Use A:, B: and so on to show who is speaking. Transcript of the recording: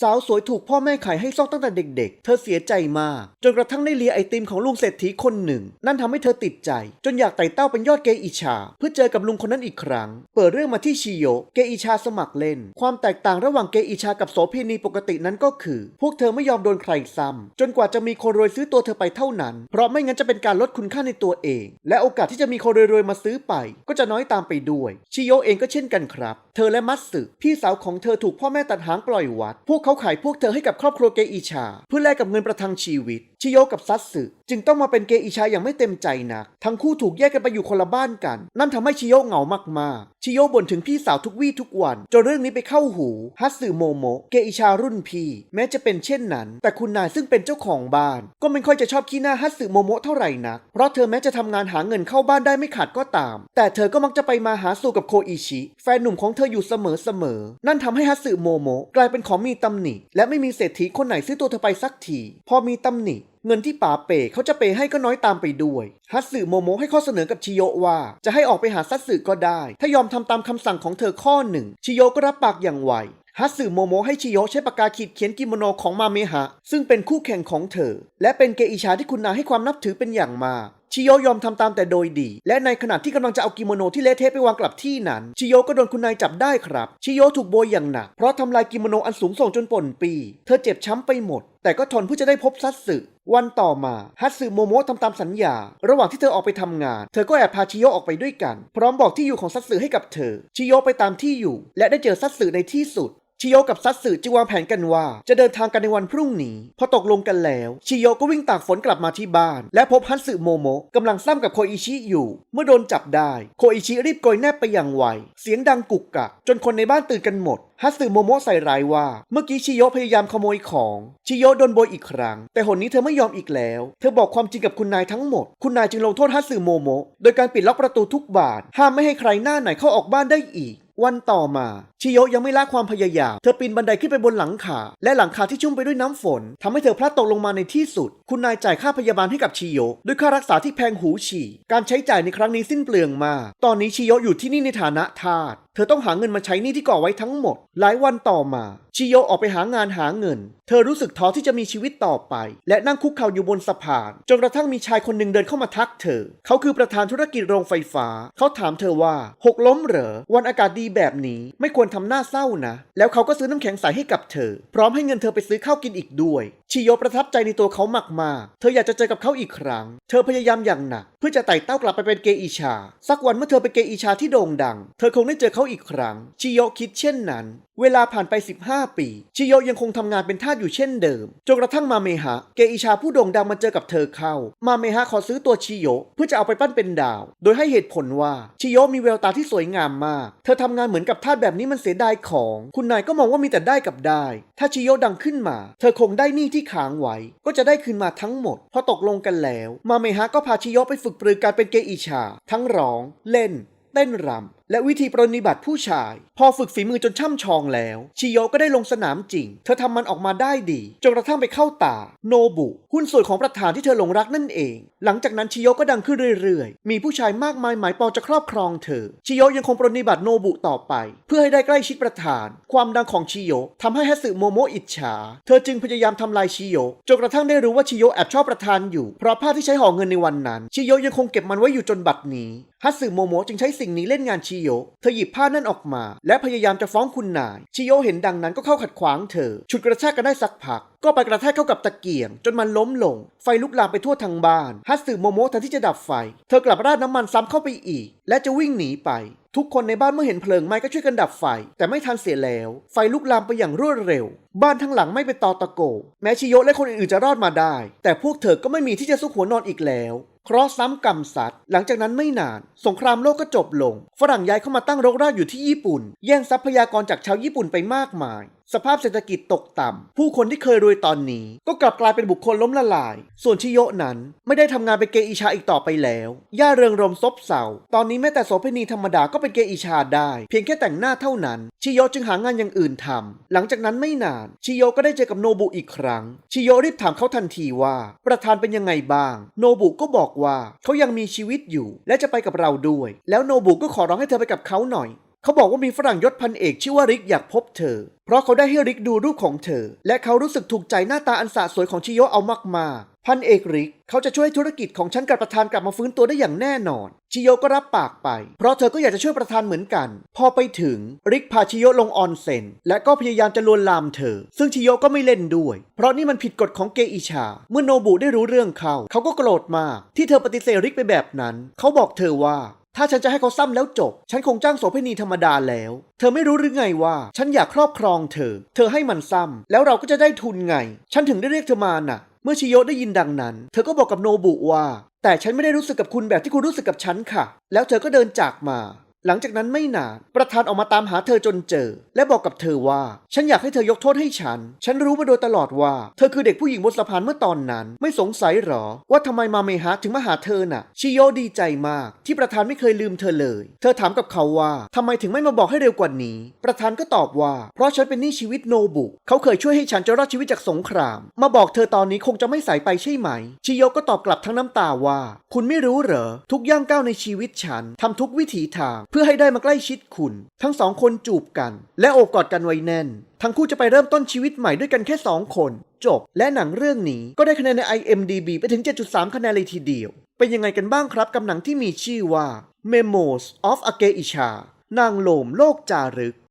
A: สาวสวยถูกพ่อแม่ขายให้ซอกตั้งแต่เด็ก ๆ เธอเสียใจมาก จนกระทั่งได้เลียไอติมของลุงเศรษฐีคนหนึ่ง นั่นทำให้เธอติดใจ จนอยากไต่เต้าเป็นยอดเกอิชา เพื่อเจอกับลุงคนนั้นอีกครั้ง เปิดเรื่องมาที่ชิโยเกอิชาสมัครเล่น ความแตกต่างระหว่างเกอิชากับโสเภณีปกตินั้นก็คือ พวกเธอไม่ยอมโดนใครซ้ำจนกว่าจะมีคนรวยซื้อตัวเธอไปเท่านั้น เพราะไม่งั้นจะเป็นการลดคุณค่าในตัวเอง และโอกาสที่จะมีคนรวยๆมาซื้อไป ก็จะน้อยตามไปด้วย ชิโยเองก็เช่นกันครับเธอและมัตสึพี่สาวของเธอถูกพ่อแม่ตัดหางปล่อยวัด พวกเขาขายพวกเธอให้กับครอบครัวเกอิชา เพื่อแลกกับเงินประทังชีวิต ชิโยกับซัตสึ จึงต้องมาเป็นเกอิชาอย่างไม่เต็มใจนัก ทั้งคู่ถูกแยกกันไปอยู่คนละบ้านกัน นั่นทำให้ชิโยะเหงามากๆ ชิโยะบ่นถึงพี่สาวทุกวี่ทุกวัน จนเรื่องนี้ไปเข้าหูฮัตสึโมโมะเกอิชารุ่นพี่ แม้จะเป็นเช่นนั้น แต่คุณนายซึ่งเป็นเจ้าของบ้าน ก็ไม่ค่อยจะชอบขี้หน้าฮัตสึโมโมะเท่าไหร่นัก เพราะเธอแม้จะทำงานหาเงินเข้าบ้านได้ไม่ขาดก็ตาม แต่เธอก็มักจะไปมาหาสู่กับโคอิชิ แฟนหนุ่มของเธออยู่เสมอๆนั่นทำให้ฮัตสึโมโมะกลายเป็นของมีตำหนิ และไม่มีเศรษฐีคนไหนซื้อตัวเธอไปสักที พอมีตำหนิ เงินที่ป๋าเป๋เขาจะเปย์ให้ก็น้อยตามไปด้วย ฮัตสึโมโมะให้ข้อเสนอกับชิโยว่า จะให้ออกไปหาซัตสึก็ได้ ถ้ายอมทำตามคำสั่งของเธอข้อหนึ่ง ชิโยก็รับปากอย่างไวฮัตสึโมโมะให้ชิโยใช้ปากกาขีดเขียนกิโมโนของมาเมหะ ซึ่งเป็นคู่แข่งของเธอ และเป็นเกอิชาที่คุณนาให้ความนับถือเป็นอย่างมาก ชิโยยอมทำตามแต่โดยดี และในขณะที่กำลังจะเอากิโมโนที่เละเทะไปวางกลับที่นั้นชิโยก็โดนคุณนายจับได้ครับชิโยถูกโบยอย่างหนักเพราะทำลายกิโมโนอันสูงส่งจนป่นปี เธอเจ็บช้ำไปหมด แต่ก็ทนเพื่อจะได้พบซัตสึวันต่อมาฮัตสึโมโมะทำตามสัญญา ระหว่างที่เธอออกไปทำงาน เธอก็แอบพาชิโยออกไปด้วยกัน พร้อมบอกที่อยู่ของซัตสึให้กับเธอ ชิโยไปตามที่อยู่ และได้เจอซัตสึในที่สุด ชิโยกับซัตสึจึงวางแผนกันว่า จะเดินทางกันในวันพรุ่งนี้ พอตกลงกันแล้ว ชิโยก็วิ่งตากฝนกลับมาที่บ้าน และพบฮัตสึโมโมะกำลังซ้ำกับโคอิชิอยู่ เมื่อโดนจับได้ โคอิชิรีบโกยแนบไปอย่างไว เสียงดังกุกกัก จนคนในบ้านตื่นกันหมดฮัตสึโมโมะใส่ร้ายว่า เมื่อกี้ชิโยพยายามขโมยของ ชิโยโดนโบยอีกครั้ง แต่หนนี้เธอไม่ยอมอีกแล้ว เธอบอกความจริงกับคุณนายทั้งหมด คุณนายจึงลงโทษฮัตสึโมโมะโดยการปิดล็อกประตูทุกบาน ห้ามไม่ให้ใครหน้าไหนเข้าออกบ้านได้อีก วันต่อมา ชิโยยังไม่ละความพยายาม เธอปีนบันไดขึ้นไปบนหลังคา และหลังคาที่ชุ่มไปด้วยน้ำฝนทำให้เธอพลัดตกลงมาในที่สุด คุณนายจ่ายค่าพยาบาลให้กับชิโยด้วยค่ารักษาที่แพงหูฉี่ การใช้จ่ายในครั้งนี้สิ้นเปลืองมาก ตอนนี้ชิโยอยู่ที่นี่ในฐานะทาสเธอต้องหาเงินมาใช้หนี้ที่ก่อไว้ทั้งหมด หลายวันต่อมา ชิโยออกไปหางานหาเงิน เธอรู้สึกท้อที่จะมีชีวิตต่อไป และนั่งคุกเข่าอยู่บนสะพาน จนกระทั่งมีชายคนหนึ่งเดินเข้ามาทักเธอ เขาคือประธานธุรกิจโรงไฟฟ้า เขาถามเธอว่า หกล้มเหรอ วันอากาศดีแบบนี้ ไม่ควรทำหน้าเศร้านะ แล้วเขาก็ซื้อน้ำแข็งใสให้กับเธอ พร้อมให้เงินเธอไปซื้อข้าวกินอีกด้วย ชิโยประทับใจในตัวเขามากๆ เธออยากจะเจอกับเขาอีกครั้ง เธอพยายามอย่างหนัก เพื่อจะไต่เต้ากลับไปเป็นเกอิชา สักวันเมื่อเธอเป็นเกอิชาที่โด่งดัง เธอคงได้เจอเขาอีกครั้ง ชิโยคิดเช่นนั้น เวลาผ่านไป 15 ปี ชิโยยังคงทำงานเป็นทาสอยู่เช่นเดิม จนกระทั่งมาเมฮะ เกอิชาผู้โด่งดังมาเจอกับเธอเข้า มาเมฮะขอซื้อตัวชิโยเพื่อจะเอาไปปั้นเป็นดาว โดยให้เหตุผลว่าชิโยมีแววตาที่สวยงามมาก เธอทำงานเหมือนกับทาสแบบนี้มันเสียดายของ คุณนายก็มองว่ามีแต่ได้กับได้ ถ้าชิโยดังขึ้นมา เธอคงได้หนี้ที่ค้างไว้ ก็จะได้คืนมาทั้งหมด พอตกลงกันแล้ว มาเมฮะก็พาชิโยไปฝึกปรือการเป็นเกอิชา ทั้งร้อง เล่น เต้นรำ และวิธีปรนนิบัติผู้ชาย พอฝึกฝีมือจนช่ำชองแล้ว ชิโยก็ได้ลงสนามจริง เธอทำมันออกมาได้ดี จนกระทั่งไปเข้าตา โนบุ หุ้นส่วนของประธานที่เธอหลงรักนั่นเอง หลังจากนั้นชิโยก็ดังขึ้นเรื่อยๆ มีผู้ชายมากมายหมายปองจะครอบครองเธอ ชิโยยังคงปรนนิบัติโนบุต่อไป เพื่อให้ได้ใกล้ชิดประธาน ความดังของชิโยทำให้ฮัตสึโมโมอิจฉา เธอจึงพยายามทำลายชิโยจนกระทั่งได้รู้ว่าชิโยแอบชอบประธานอยู่ เพราะผ้าที่ใช้ห่อเงินในวันนั้น ชิโยยังคงเก็บมันไว้อยู่จนบัดนี้ฮัตสึโมโมจึงใช้สิ่งนี้เล่นงานชิโยเธอหยิบผ้านั่นออกมา และพยายามจะฟ้องคุณนาย ชิโยเห็นดังนั้นก็เข้าขัดขวางเธอ ฉุดกระชากกันได้สักพัก ก็ไปกระแทกเข้ากับตะเกียง จนมันล้มลง ไฟลุกลามไปทั่วทั้งบ้านฮัตสึโมโมะแทนที่จะดับไฟ เธอกลับราดน้ำมันซ้ำเข้าไปอีก และจะวิ่งหนีไปทุกคนในบ้านเมื่อเห็นเพลิงไหม้ก็ช่วยกันดับไฟ แต่ไม่ทันเสียแล้ว ไฟลุกลามไปอย่างรวดเร็ว บ้านทั้งหลังไม่เป็นตอตะโก แม้ชิโยะและคนอื่นๆจะรอดมาได้ แต่พวกเธอก็ไม่มีที่จะซุกหัวนอนอีกแล้ว เคราะห์ซ้ำกรรมสัตว์ หลังจากนั้นไม่นาน สงครามโลกก็จบลง ฝรั่งย้ายเข้ามาตั้งรกรากอยู่ที่ญี่ปุ่น แย่งทรัพยากรจากชาวญี่ปุ่นไปมากมาย สภาพเศรษฐกิจตกต่ำ ผู้คนที่เคยรวยตอนนี้ ก็กลับกลายเป็นบุคคลล้มละลาย ส่วนชิโยะนั้น ไม่ได้ทำงานเป็นเกอิชาอีกต่อไปแล้ว ย่าเริงรมซบเซาตอนนี้แม้แต่โสเภณีธรรมดาก็เป็นเกอิชาได้ เพียงแค่แต่งหน้าเท่านั้น ชิโยะจึงหางานอย่างอื่นทำหลังจากนั้นไม่นาน ชิโยะก็ได้เจอกับโนบุอีกครั้ง ชิโยะรีบถามเขาทันทีว่า ประธานเป็นยังไงบ้าง โนบุก็บอกว่าเขายังมีชีวิตอยู่ และจะไปกับเราด้วย แล้วโนบุก็ขอร้องให้เธอไปกับเขาหน่อย เขาบอกว่ามีฝรั่งยศพันเอกชื่อว่าริกอยากพบเธอ เพราะเขาได้ให้ริกดูรูปของเธอ และเขารู้สึกถูกใจหน้าตาอันสะสวยของชิโยเอามากๆ พันเอกริก เขาจะช่วยธุรกิจของฉันกับประธานกลับมาฟื้นตัวได้อย่างแน่นอน ชิโยก็รับปากไป เพราะเธอก็อยากจะช่วยประธานเหมือนกัน พอไปถึงริกพาชิโยลงออนเซ็นและก็พยายามจะลวนลามเธอ ซึ่งชิโยก็ไม่เล่นด้วย เพราะนี่มันผิดกฎของเกอิชา เมื่อโนบุได้รู้เรื่องเขา เขาก็โกรธมากที่เธอปฏิเสธริกไปแบบนั้น เขาบอกเธอว่า ถ้าฉันจะให้เขาซ้ำแล้วจบ ฉันคงจ้างโสเภณีธรรมดาแล้ว เธอไม่รู้หรือไงว่า ฉันอยากครอบครองเธอ เธอให้มันซ้ำแล้วเราก็จะได้ทุนไง ฉันถึงได้เรียกเธอมาน่ะ เมื่อชิโยะได้ยินดังนั้น เธอก็บอกกับโนบุว่า แต่ฉันไม่ได้รู้สึกกับคุณแบบที่คุณรู้สึกกับฉันค่ะ แล้วเธอก็เดินจากมา หลังจากนั้นไม่นานประธานออกมาตามหาเธอจนเจอ และบอกกับเธอว่า ฉันอยากให้เธอยกโทษให้ฉัน ฉันรู้มาโดยตลอดว่า เธอคือเด็กผู้หญิงบนสะพานเมื่อตอนนั้น ไม่สงสัยหรอ ว่าทำไมมาเมฮะถึงมาหาเธอน่ะ ชิโยดีใจมาก ที่ประธานไม่เคยลืมเธอเลย เธอถามกับเขาว่าทำไมถึงไม่มาบอกให้เร็วกว่านี้ ประธานก็ตอบว่า เพราะฉันเป็นหนี้ชีวิตโนบุเขาเคยช่วยให้ฉันจะรอดชีวิตจากสงคราม มาบอกเธอตอนนี้คงจะไม่ใส่ไปใช่ไหม ชิโยก็ตอบกลับทั้งน้ำตาว่า คุณไม่รู้เหรอทุกย่างก้าวในชีวิตฉันทำทุกวิถีทางเพื่อให้ได้มาใกล้ชิดคุณ ทั้งสองคนจูบกัน และโอบกอดกันไว้แน่น ทั้งคู่จะไปเริ่มต้นชีวิตใหม่ด้วยกันแค่สองคน จบ และหนังเรื่องนี้ก็ได้คะแนนใน IMDB ไปถึง 7.3 คะแนนเลยทีเดียว เป็นยังไงกันบ้างครับกับหนังที่มีชื่อว่า Memos of a g e i s h a นางโลมโลกจารึก